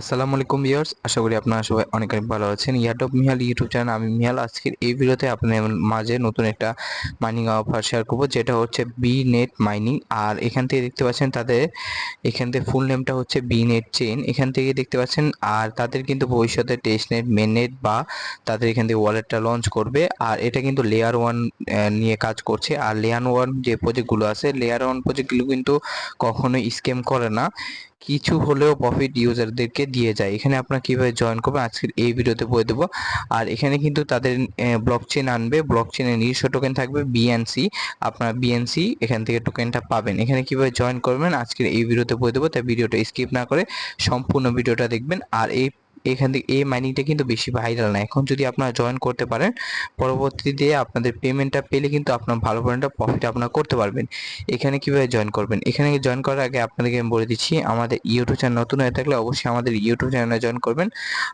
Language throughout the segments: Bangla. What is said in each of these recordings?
আসসালামু আলাইকুম ভিউয়ার্স, আশা করি আপনারা সবাই অনেক অনেক ভালো আছেন। ইয়াটপ মিহাল ইউটিউব চ্যানেল, আমি মিহাল। আজকের এই ভিডিওতে আপনাদের মাঝে নতুন একটা মাইনিং অফার শেয়ার করব, যেটা হচ্ছে বি নেট মাইনিং আর এখান থেকে দেখতে পাচ্ছেন তাদের, এখান থেকে ফুল নেমটা হচ্ছে বি নেট চেন এখান থেকে দেখতে পাচ্ছেন, আর তাদের কিন্তু ভবিষ্যতে টেস্ট নেট মেন নেট বা তাদের এখান থেকে ওয়ালেটটা লঞ্চ করবে। আর এটা কিন্তু লেয়ার ওয়ান নিয়ে কাজ করছে। আর লেয়ার ওয়ান যে প্রজেক্টগুলো আছে লেয়ার ওয়ান প্রজেক্টগুলো কিন্তু কখনোই স্ক্যাম করে না। কিছু হলেও প্রফিট ইউজারদেরকে দিয়ে যায়। এখানে আপনারা কীভাবে জয়েন করবেন আজকের এই ভিডিওতে বলে দেবো। আর এখানে কিন্তু তাদের ব্লক চেন আনবে। ব্লক নিজস্ব টোকেন থাকবে বিএনসি আপনারা বিএনসি এখান থেকে টোকেনটা পাবেন। এখানে কীভাবে জয়েন করবেন আজকের এই ভিডিওতে বলে দেবো, তাই ভিডিওটা স্কিপ না করে সম্পূর্ণ ভিডিওটা দেখবেন। আর এই এখান থেকে এই মাইনিংটা কিন্তু বেশি ভাইরাল না। এখন যদি আপনারা জয়েন করতে পারেন, পরবর্তীতে আপনাদের পেমেন্টটা পেলে কিন্তু আপনার ভালো পরিমাণটা প্রফিট আপনারা করতে পারবেন। এখানে কীভাবে জয়েন করবেন? এখানে জয়েন করার আগে আপনাদেরকে আমি বলে দিচ্ছি, আমাদের ইউটিউব চ্যানেল নতুন হয়ে থাকলে অবশ্যই আমাদের ইউটিউব চ্যানেলে জয়েন করবেন।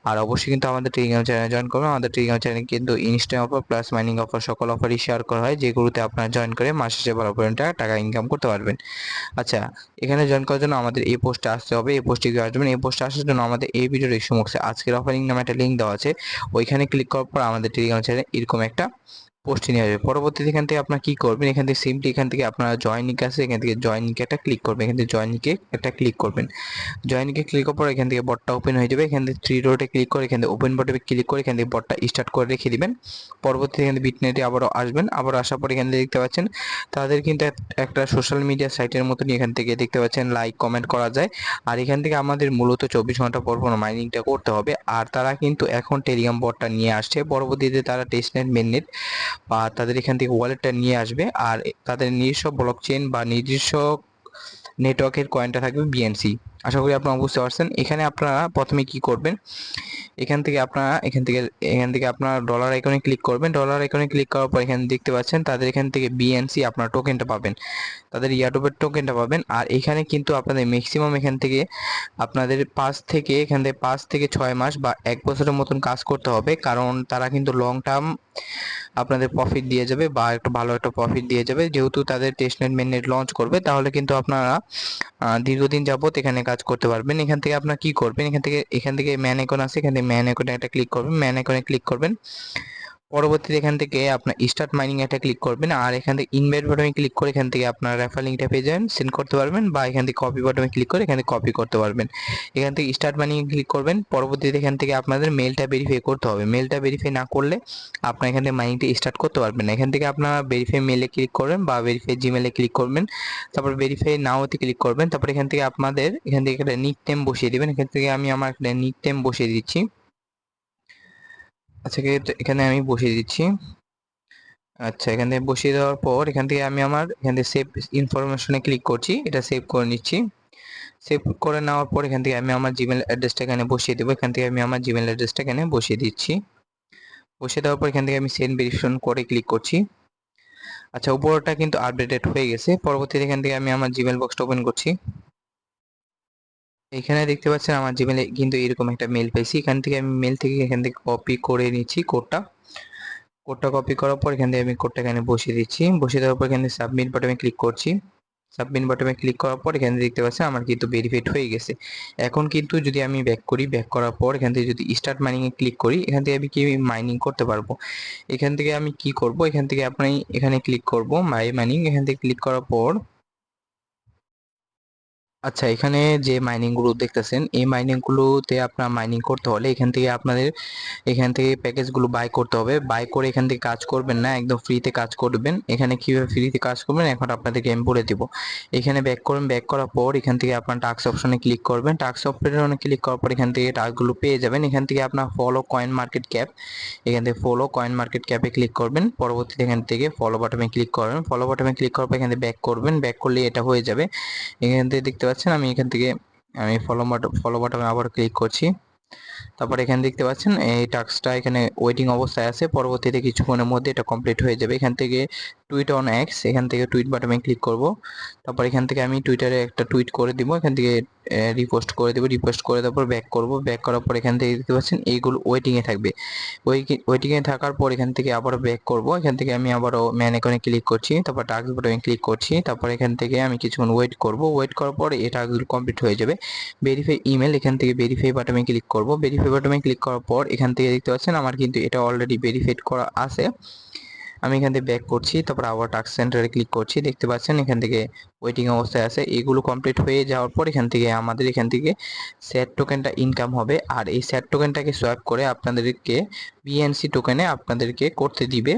আর অবশ্যই কিন্তু আমাদের টেলিগ্রাম চ্যানেলে জয়েন করবেন। আমাদের টেলিগ্রাম চ্যানেলে কিন্তু instant offer plus mining offer সকল অফারই শেয়ার করা হয়, যেগুলোতে আপনারা জয়েন করে মাসে শেষে ভালো পরিমাণটা টাকা ইনকাম করতে পারবেন। আচ্ছা এখানে জয়েন করার জন্য আমাদের এই পোস্টে আসতে হবে। এই পোস্টে গিয়ে আসবেন। এই পোস্টে আসার জন্য আমাদের এই ভিডিওর এই সমস্ত আজকের অফারিং নামে একটা লিঙ্ক দেওয়া আছে। ওইখানে ক্লিক করার পর আমাদের টেলিগ্রাম চ্যানেলে এরকম একটা পোস্টে নিয়ে আসবে পরবর্তীতে এখান থেকে আপনার কি করবেন এখান থেকে সিমটি এখান থেকে আপনারা জয়েনিকে আছে এখান থেকে জয়েনিকে একটা ক্লিক করবেন এখান থেকে জয়েনিকে একটা ক্লিক করবেন জয়েনিকে ক্লিক করার পর এখান থেকে বটটা ওপেন হয়ে যাবে এখান থেকে থ্রি রোডে ক্লিক করে এখান থেকে ওপেন বটে ক্লিক করে এখান থেকে বটটা স্টার্ট করে রেখে দিবেন পরবর্তীতে এখান থেকে বিটনেটে আবারও আসবেন আবার আসার পর এখান থেকে দেখতে পাচ্ছেন তাদের কিন্তু একটা সোশ্যাল মিডিয়া সাইটের মতনই এখান থেকে দেখতে পাচ্ছেন লাইক কমেন্ট করা যায় আর এখান থেকে আমাদের মূলত চব্বিশ ঘণ্টা পর পর মাইনিংটা করতে হবে আর তারা কিন্তু এখন টেলিগ্রাম বটটা নিয়ে আসছে পরবর্তীতে তারা টেস্টনেট মেননেট বা তাদের এখান থেকে ওয়ালেটটা নিয়ে আসবে। আর তাদের নিজস্ব ব্লক চেন বা নিজস্ব নেটওয়ার্কের কয়েনটা থাকবে বিএনসি আশা করি আপনারা বুঝতে পারছেন। এখানে আপনারা প্রথমে কি করবেন, এখান থেকে আপনারা, এখান থেকে এখান থেকে আপনারা ডলার আইকনে ক্লিক করবেন। ডলার আইকনে ক্লিক করার পর এখানে দেখতে পাচ্ছেন, তাদের এখান থেকে বিএনসি আপনার টোকেনটা পাবেন। তাদের ইয়াটুবের টোকেনটা পাবেন। আর এখানে কিন্তু আপনাদের ম্যাক্সিমাম এখান থেকে আপনাদের পাঁচ থেকে, এখান থেকে পাঁচ থেকে ছয় মাস বা এক বছরের মতন কাজ করতে হবে। কারণ তারা কিন্তু লং টার্ম আপনাদের প্রফিট দিয়ে যাবে বা একটা ভালো একটা প্রফিট দিয়ে যাবে। যেহেতু তাদের টেস্টনেট মেননেট লঞ্চ করবে, তাহলে কিন্তু আপনারা দীর্ঘদিন যাবত এখানে কাজ করতে পারবেন। এখান থেকে আপনার কি করবেন? এখান থেকে এখান থেকে ম্যান আইকন আছে। এখান থেকে ম্যান আইকনে একটা ক্লিক করবেন। ম্যান আইকনে ক্লিক করবেন। পরবর্তীতে এখান থেকে আপনার স্টার্ট মাইনিং একটা ক্লিক করবেন আর এখান থেকে ইনভাইট বাটনে ক্লিক করে এখান থেকে আপনার রেফার লিঙ্কটা পেয়ে যাবেন সেন্ড করতে পারবেন বা এখান থেকে কপি বাটনে ক্লিক করে এখানে কপি করতে পারবেন এখান থেকে স্টার্ট মাইনিং ক্লিক করবেন পরবর্তীতে এখান থেকে আপনাদের মেলটা ভেরিফাই করতে হবে মেলটা ভেরিফাই না করলে আপনার এখান থেকে মাইনিংটা স্টার্ট করতে পারবেন না এখান থেকে আপনারা ভেরিফাই মেলে ক্লিক করবেন বা ভেরিফাই জিমেলে ক্লিক করবেন তারপর ভেরিফাই নাওতে ক্লিক করবেন তারপর এখান থেকে আপনাদের এখান থেকে একটা নিক টেম বসিয়ে দেবেন এখান থেকে আমি আমার একটা নিক টেম বসিয়ে দিচ্ছি আচ্ছা এখানে আমি বসিয়ে দিচ্ছি। আচ্ছা এখান বসিয়ে দেওয়ার পর এখান থেকে আমি আমার এখান থেকে সেভ ইনফরমেশনে ক্লিক করছি, এটা সেভ করে নিচ্ছি। সেভ করে নেওয়ার পর এখান থেকে আমি আমার জিমেল অ্যাড্রেসটা এখানে বসিয়ে দেবো। এখান থেকে আমি আমার জিমেল অ্যাড্রেসটা এখানে বসিয়ে দিচ্ছি। বসিয়ে দেওয়ার পর এখান থেকে আমি সেন্ড ভেরিফিকেশন করে ক্লিক করছি। আচ্ছা উপরটা কিন্তু আপডেটেড হয়ে গেছে। পরবর্তীতে এখান থেকে আমি আমার জিমেল বক্সটা ওপেন করছি। এখানে দেখতে পাচ্ছেন আমার জিমেলে কিন্তু এরকম একটা মেল পেয়েছি। এখান থেকে আমি মেল থেকে এখান থেকে কপি করে নিচ্ছি কোডটা কোডটা কপি করার পর এখান থেকে আমি কোডটা এখানে বসিয়ে দিচ্ছি। বসিয়ে দেওয়ার পর এখানে সাবমিট বাটনে ক্লিক করছি। সাবমিট বাটনে ক্লিক করার পর এখানে দেখতে পাচ্ছেন আমার কিন্তু ভেরিফাইড হয়ে গেছে। এখন কিন্তু যদি আমি ব্যাক করি ব্যাক করার পর এখান থেকে যদি স্টার্ট মাইনিং এ ক্লিক করি, এখান থেকে আমি কি মাইনিং করতে পারব? এখান থেকে আমি কি করব? এখান থেকে আপনি এখানে ক্লিক করব মাই মাইনিং এখান থেকে ক্লিক করার পর আচ্ছা এখানে যে মাইনিংগুলো দেখতেছেন এই মাইনিং গুলোতে আপনার মাইনিং করতে হলে এখান থেকে আপনাদের এখান থেকে প্যাকেজগুলো বাই করতে হবে বাই করে এখান থেকে কাজ করবেন না একদম ফ্রিতে কাজ করবেন এখানে কীভাবে ফ্রিতে কাজ করবেন এখন আপনাদেরকে আমি বলে দিব এখানে ব্যাক করবেন ব্যাক করার পর এখান থেকে আপনার টাক্স অপশনে ক্লিক করবেন টাক্স অপশনে ক্লিক করার পর এখান থেকে টাস্কগুলো পেয়ে যাবেন এখান থেকে আপনার ফলো কয়েন মার্কেট ক্যাপ এখান থেকে ফলো কয়েন মার্কেট ক্যাপে ক্লিক করবেন পরবর্তীতে এখান থেকে ফলো বাটনে ক্লিক করবেন ফলো বাটনে ক্লিক করার পর এখান থেকে ব্যাক করবেন ব্যাক করলে এটা হয়ে যাবে এখান থেকে দেখতে পাচ্ছেন, আমি এখান থেকে, আমি ফলো ফলো বাটনে আবার ক্লিক করছি। তারপর এখানে দেখতে পাচ্ছেন, এই টাস্কটা এখানে ওয়েটিং অবস্থায় আছে, পরবর্তীতে কিছুক্ষণের মধ্যে এটা কমপ্লিট হয়ে যাবে। এখান থেকে টুইট অন এক্স এখান থেকে টুইট বাটনে ক্লিক করব। তারপর এখান থেকে আমি টুইটারে একটা টুইট করে দিব, এখান থেকে রিপোস্ট করে দেবো রিপোস্ট করে তারপর ব্যাক করব। ব্যাক করার পর এখান থেকে দেখতে পাচ্ছেন এইগুলো ওয়েটিংয়ে থাকবে। ওই ওয়েটিংয়ে থাকার পর এখান থেকে আবারও ব্যাক করব। এখান থেকে আমি আবারও ম্যান এখানে ক্লিক করছি, তারপর টাস্ক বাটনে ক্লিক করছি, তারপর এখান থেকে আমি কিছুক্ষণ ওয়েট করব। ওয়েট করার পর এই টাস্কগুলো কমপ্লিট হয়ে যাবে। ভেরিফাই ইমেল এখান থেকে ভেরিফাই বাটনে ক্লিক করব। ভেরিফাই বাটনে ক্লিক করার পর এখান থেকে দেখতে পাচ্ছেন আমার কিন্তু এটা অলরেডি ভেরিফাইড করা আছে। আমি এখান থেকে ব্যাক করছি, তারপর আবার টাস্ক সেন্টারে ক্লিক করছি, দেখতে পাচ্ছেন এখান থেকে ওয়েটিং অবস্থায় আছে। এগুলো কমপ্লিট হয়ে যাওয়ার পর এখান থেকে আমাদের এখান থেকে স্যাট টোকেনটা ইনকাম হবে। আর এই স্যাট টোকেনটাকে সোয়াপ করে আপনাদেরকে বিএনসি টোকেনে আপনাদেরকে করতে দিবে।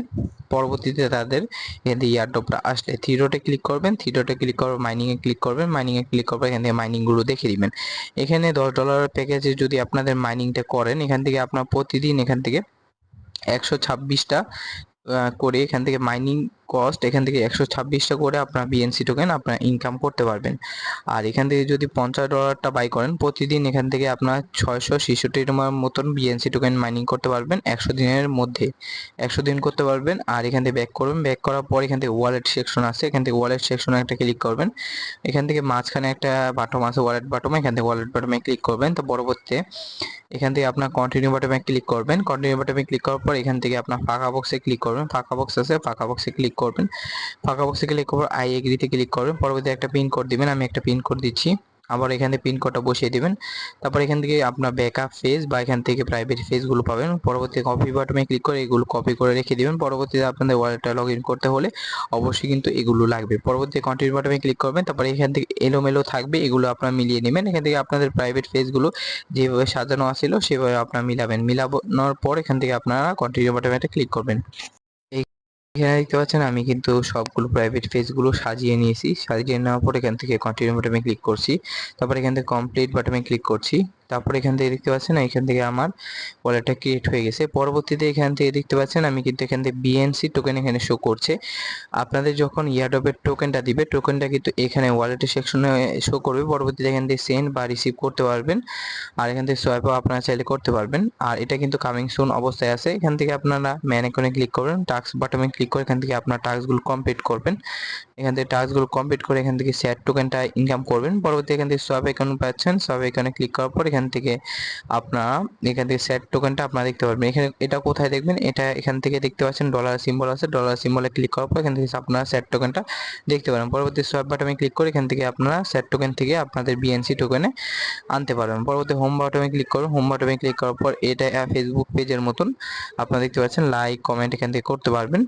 পরবর্তীতে তাদের এখান থেকে ইয়ারডপটা আসলে থিরোটে ক্লিক করবেন থিরোটে ক্লিক করবেন মাইনিংয়ে ক্লিক করবেন মাইনিংয়ে ক্লিক করবেন এখান থেকে মাইনিংগুলো দেখে দিবেন। এখানে দশ ডলারের প্যাকেজে যদি আপনাদের মাইনিংটা করেন, এখান থেকে আপনার প্রতিদিন এখান থেকে একশো ছাব্বিশটা করে এখান থেকে মাইনিং কস্ট এখান থেকে একশো ছাব্বিশটা করে আপনার বিএনসি টোকেন আপনার ইনকাম করতে পারবেন আর এখান থেকে যদি পঞ্চাশ ডলারটা বাই করেন প্রতিদিন এখান থেকে আপনার ছয়শো ছেষট্টি মতন বিএনসি টোকেন মাইনিং করতে পারবেন একশো দিনের মধ্যে একশো দিন করতে পারবেন আর এখান থেকে ব্যাক করবেন ব্যাক করার পর এখান থেকে ওয়ালেট সেকশন আছে এখান থেকে ওয়ালেট সেকশনে একটা ক্লিক করবেন এখান থেকে মাঝখানে একটা বাটম আছে ওয়ালেট বাটম এখান থেকে ওয়ালেট বাটমে ক্লিক করবেন তো পরবর্তীতে এখান থেকে আপনার কন্টিনিউ বাটমে ক্লিক করবেন কন্টিনিউ বাটমে ক্লিক করার পর এখান থেকে আপনার ফাঁকা বক্সে ক্লিক করবেন ফাঁকা বক্স আছে ফাঁকা বক্সে ক্লিক করবেন। ফাঁকা বক্সে ক্লিক করবেন আই এগ্রিতে ক্লিক করবেন। পরবর্তী একটা পিন কোড দিবেন। আমি একটা পিন কোড দিচ্ছি। আবার এখানে পিন কোডটা বসিয়ে দিবেন। তারপর এখান থেকে আপনার ব্যাকআপ ফেজ বা এখান থেকে প্রাইভেট ফেজগুলো পাবেন। পরবর্তী কপি বাটনে ক্লিক করে এগুলো কপি করে রেখে দিবেন। পরবর্তীতে আপনাদের ওয়ালেটটা লগ ইন করতে হলে অবশ্যই কিন্তু এগুলো লাগবে। পরবর্তী কন্টিনিউ বাটনে ক্লিক করবেন। তারপরে এখান থেকে এলোমেলো থাকবে। এগুলো আপনারা মিলিয়ে নেবেন। এখান থেকে আপনাদের প্রাইভেট ফেজগুলো যেভাবে সাজানো আছিল, সেভাবে আপনারা মিলাবেন। মিলানোর পর এখান থেকে আপনারা কন্টিনিউ বাটনে ক্লিক করবেন। এখানে দেখতে পাচ্ছেন, আমি কিন্তু সবগুলো প্রাইভেট পেজগুলো সাজিয়ে নিয়েছি। সাজিয়ে নেওয়ার পর এখান থেকে কন্টিনিউ বাটনে ক্লিক করছি। তারপর এখান থেকে কমপ্লিট বাটনে ক্লিক করছি। তারপর এখান থেকে দেখতে পাচ্ছেন এখান থেকে আমার ওয়ালেটটা ক্রিয়েট হয়ে গেছে পরবর্তীতে এখান থেকে দেখতে পাচ্ছেন আমি কিন্তু এখান থেকে বিএনসি টোকেন এখানে শো করছে আপনাদের যখন ইয়ারডপের টোকেনটা দিবে টোকেনটা কিন্তু এখানে ওয়ালেটের সেকশনে শো করবে পরবর্তীতে এখান থেকে সেন্ড বা রিসিভ করতে পারবেন আর এখান থেকে সোয়াইপও আপনারা চাইলে করতে পারবেন আর এটা কিন্তু কামিং সুন অবস্থায় আছে এখান থেকে আপনারা ম্যান এখানে ক্লিক করবেন টাস্ক বাটনে ক্লিক করে এখান থেকে আপনার টাস্কগুলো কমপ্লিট করবেন এখান থেকে টাস্কগুলো কমপ্লিট করে এখান থেকে শেয়ার টোকেনটা ইনকাম করবেন পরবর্তী এখান থেকে সোয়াপ অ্যাকাউন্ট পাচ্ছেন সোয়াপ এখানে ক্লিক করার পর এখান থেকে আপনারা এখান থেকে সেট টোকেনটা আপনারা দেখতে পারবেন। এখানে এটা কোথায় দেখবেন? এটা এখান থেকে দেখতে পাচ্ছেন ডলার সিম্বল আছে। ডলার সিম্বলে ক্লিক করার পর এখান থেকে আপনারা সেট টোকেনটা দেখতে পারেন পরবর্তী সোয়াপ বাটনে ক্লিক করে এখান থেকে আপনারা সেট টোকেন থেকে আপনাদের বিএনসি টোকেনে আনতে পারবেন। পরবর্তী হোম বাটনে ক্লিক করুন। হোম বাটনে ক্লিক করার পর এটা ফেসবুক পেজের মতন আপনারা দেখতে পাচ্ছেন। লাইক কমেন্ট এখান থেকে করতে পারবেন।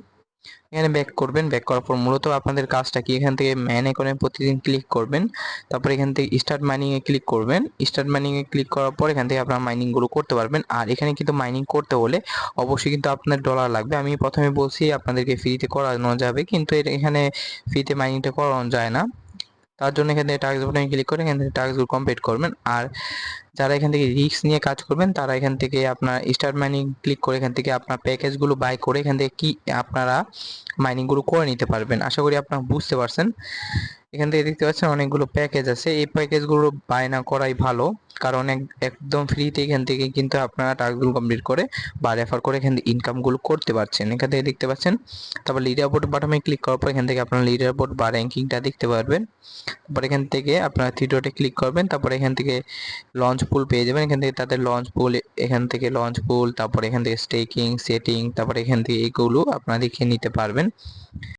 এখানে ব্যাক করবেন ব্যাক করার পর মূলত আপনাদের কাজটা কি? এখান থেকে ম্যান এখানে প্রতিদিন ক্লিক করবেন, তারপর এখান থেকে স্টার্ট মাইনিংয়ে ক্লিক করবেন স্টার্ট মাইনিং এ ক্লিক করার পর এখান থেকে আপনারা মাইনিংগুলো করতে পারবেন। আর এখানে কিন্তু মাইনিং করতে হলে অবশ্যই কিন্তু আপনার ডলার লাগবে। আমি প্রথমে বলছি আপনাদেরকে ফ্রিতে করানো যাবে, কিন্তু এখানে ফ্রিতে মাইনিংটা করানো যায় না। তার জন্য এখান থেকে টাস্ক বাটনে ক্লিক করে এখান থেকে টাস্কগুলো কমপ্লিট করবেন। আর যারা এখান থেকে রিস্ক নিয়ে কাজ করবেন, তারা এখান থেকে আপনার স্টার মাইনিং ক্লিক করে এখান থেকে আপনার প্যাকেজগুলো বাই করে এখান থেকে কি আপনারা মাইনিংগুলো করে নিতে পারবেন। আশা করি আপনারা বুঝতে পারছেন। এখান থেকে দেখতে পাচ্ছেন অনেকগুলো প্যাকেজ আছে এই প্যাকেজগুলো বাই না করাই ভালো কারণ একদম ফ্রিতে এখান থেকে কিন্তু আপনারা টাস্কগুলো কমপ্লিট করে বা রেফার করে এখান থেকে ইনকামগুলো করতে পারছেন এখান থেকে দেখতে পাচ্ছেন তারপর লিডার বোর্ড বাটনে ক্লিক করার পর এখান থেকে আপনারা লিডার বোর্ড বা র্যাঙ্কিংটা দেখতে পারবেন তারপর এখান থেকে আপনারা থ্রি ডটে ক্লিক করবেন তারপর এখান থেকে লঞ্চ পুল পেয়ে যাবেন এখান থেকে তাদের লঞ্চ পুল এখান থেকে লঞ্চ পুল তারপর এখান থেকে স্টেকিং সেটিং তারপর এখান থেকে এগুলো আপনারা দেখে নিতে পারবেন